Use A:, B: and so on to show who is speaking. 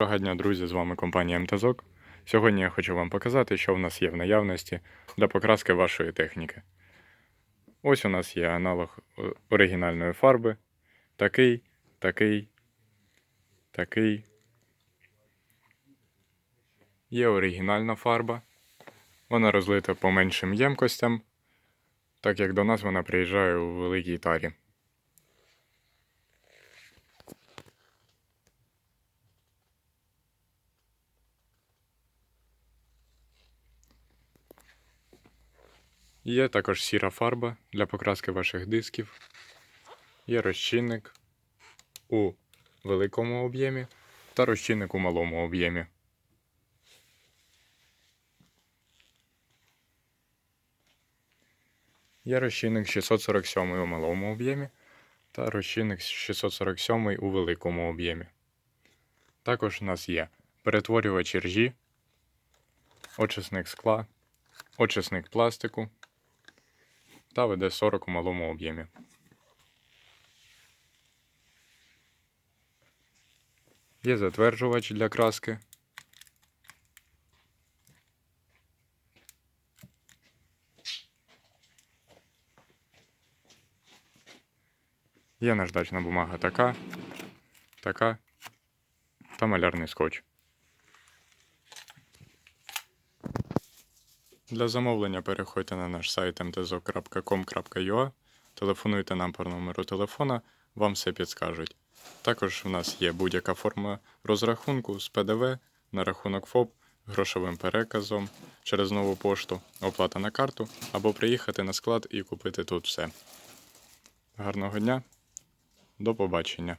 A: Доброго дня, друзі, з вами компанія МТЗОК. Сьогодні я хочу вам показати, що в нас є в наявності для покраски вашої техніки. Ось у нас є аналог е, оригінальної фарби. Такий, такий, такий. Є оригінальна фарба. Вона розлита по меншим ємкостям, так як до нас вона приїжджає у великій тарі. Є також сіра фарба для покраски ваших дисків. Є розчинник у великому об'ємі та розчинник у малому об'ємі. Є розчинник 647 у малому об'ємі та розчинник 647 у великому об'ємі. Також у нас є перетворювач ржі, очисник скла, очисник пластику та ВД-40 у малому об'ємі. Є затверджувач для краски. Є наждачна бумага така, така та малярний скотч. Для замовлення переходьте на наш сайт mtzo.com.ua, телефонуйте нам по номеру телефона, вам все підскажуть. Також в нас є будь-яка форма розрахунку з ПДВ на рахунок ФОП, грошовим переказом через нову пошту, оплата на карту або приїхати на склад і купити тут все. Гарного дня, до побачення!